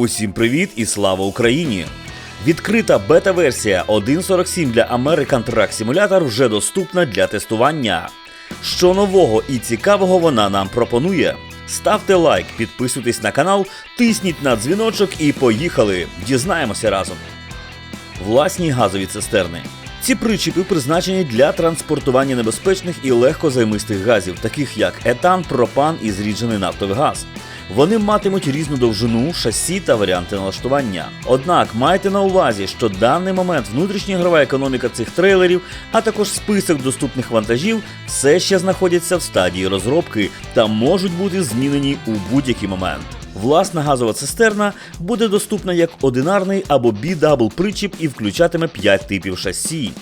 Усім привіт і слава Україні! Відкрита бета-версія 1.47 для American Truck Simulator вже доступна для тестування. Що нового і цікавого вона нам пропонує? Ставте лайк, підписуйтесь на канал, тисніть на дзвіночок і поїхали! Дізнаємося разом. Власні газові цистерни. Ці причіпи призначені для транспортування небезпечних і легкозаймистих газів, таких як етан, пропан і зріджений нафтовий газ. Вони матимуть різну довжину, шасі та варіанти налаштування. Однак майте на увазі, що даний момент внутрішня ігрова економіка цих трейлерів, а також список доступних вантажів, все ще знаходяться в стадії розробки та можуть бути змінені у будь-який момент. Власна газова цистерна буде доступна як одинарний або B-Double причіп і включатиме 5 типів шасі.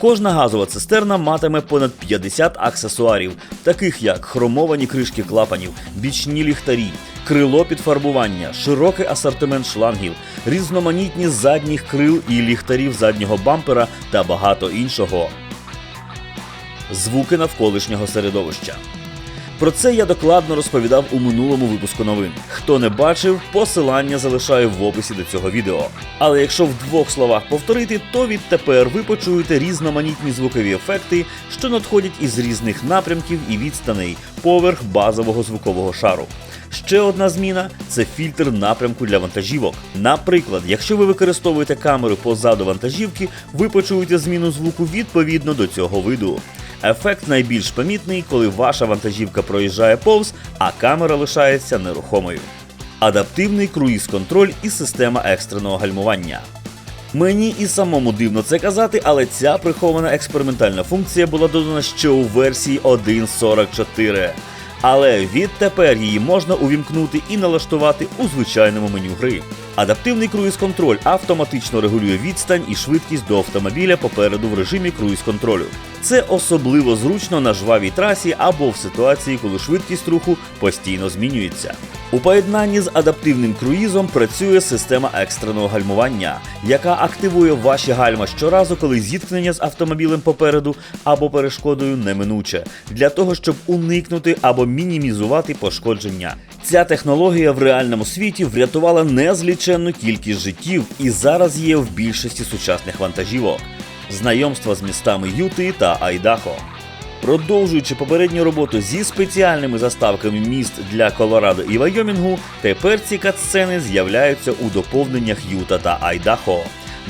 Кожна газова цистерна матиме понад 50 аксесуарів, таких як хромовані кришки клапанів, бічні ліхтарі, крило підфарбування, широкий асортимент шлангів, різноманітні задніх крил і ліхтарів заднього бампера та багато іншого. Звуки навколишнього середовища. Про це я докладно розповідав у минулому випуску новин. Хто не бачив, посилання залишаю в описі до цього відео. Але якщо в двох словах повторити, то відтепер ви почуєте різноманітні звукові ефекти, що надходять із різних напрямків і відстаней поверх базового звукового шару. Ще одна зміна це фільтр напрямку для вантажівок. Наприклад, якщо ви використовуєте камеру позаду вантажівки, ви почуєте зміну звуку відповідно до цього виду. Ефект найбільш помітний, коли ваша вантажівка проїжджає повз, а камера лишається нерухомою. Адаптивний круїз-контроль і система екстреного гальмування. Мені і самому дивно це казати, але ця прихована експериментальна функція була додана ще у версії 1.44. Але відтепер її можна увімкнути і налаштувати у звичайному меню гри. Адаптивний круїз-контроль автоматично регулює відстань і швидкість до автомобіля попереду в режимі круїз-контролю. Це особливо зручно на жвавій трасі або в ситуації, коли швидкість руху постійно змінюється. У поєднанні з адаптивним круїзом працює система екстреного гальмування, яка активує ваші гальма щоразу, коли зіткнення з автомобілем попереду або перешкодою неминуче, для того, щоб уникнути або мінімізувати пошкодження. Ця технологія в реальному світі врятувала незліченну кількість життів і зараз є в більшості сучасних вантажівок. Знайомство з містами Юти та Айдахо. Продовжуючи попередню роботу зі спеціальними заставками міст для Колорадо і Вайомінгу, тепер ці катсцени з'являються у доповненнях Юта та Айдахо.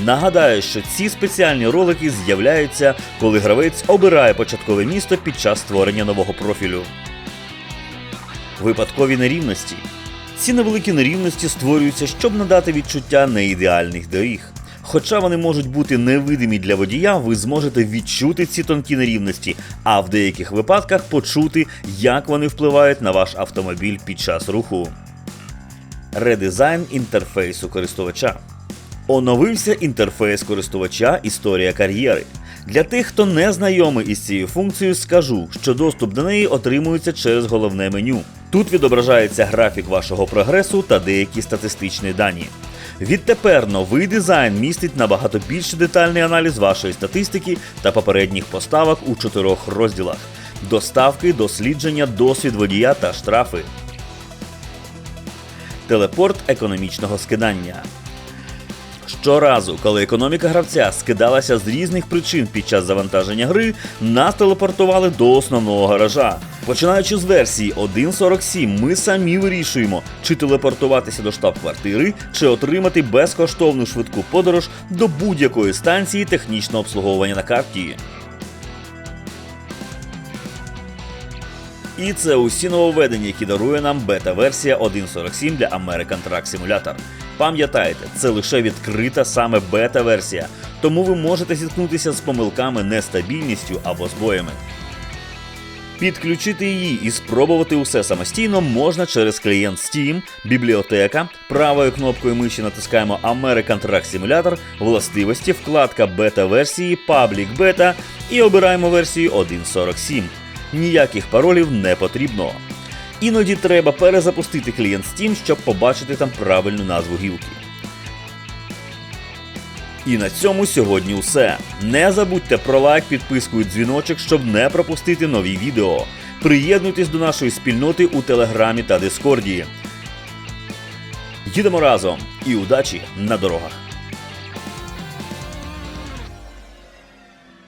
Нагадаю, що ці спеціальні ролики з'являються, коли гравець обирає початкове місто під час створення нового профілю. Випадкові нерівності. Ці невеликі нерівності створюються, щоб надати відчуття неідеальних доріг. Хоча вони можуть бути невидимі для водія, ви зможете відчути ці тонкі нерівності, а в деяких випадках почути, як вони впливають на ваш автомобіль під час руху. Редизайн інтерфейсу користувача. Оновився інтерфейс користувача Історія кар'єри. Для тих, хто не знайомий із цією функцією, скажу, що доступ до неї отримується через головне меню. Тут відображається графік вашого прогресу та деякі статистичні дані. Відтепер новий дизайн містить набагато більш детальний аналіз вашої статистики та попередніх поставок у чотирьох розділах: доставки, дослідження, досвід водія та штрафи. Телепорт економічного скидання. Щоразу, коли економіка гравця скидалася з різних причин під час завантаження гри, нас телепортували до основного гаража. Починаючи з версії 1.47, ми самі вирішуємо, чи телепортуватися до штаб-квартири, чи отримати безкоштовну швидку подорож до будь-якої станції технічного обслуговування на карті. І це усі нововведення, які дарує нам бета-версія 1.47 для American Truck Simulator. Пам'ятайте, це лише відкрита саме бета-версія, тому ви можете зіткнутися з помилками, нестабільністю або збоями. Підключити її і спробувати усе самостійно можна через клієнт Steam, бібліотека. Правою кнопкою миші натискаємо American Truck Simulator, властивості, вкладка бета-версії, Public Beta і обираємо версію 1.47. Ніяких паролів не потрібно. Іноді треба перезапустити клієнт Steam, щоб побачити там правильну назву гілки. І на цьому сьогодні все. Не забудьте про лайк, підписку і дзвіночок, щоб не пропустити нові відео. Приєднуйтесь до нашої спільноти у Телеграмі та Дискорді. Їдемо разом і удачі на дорогах.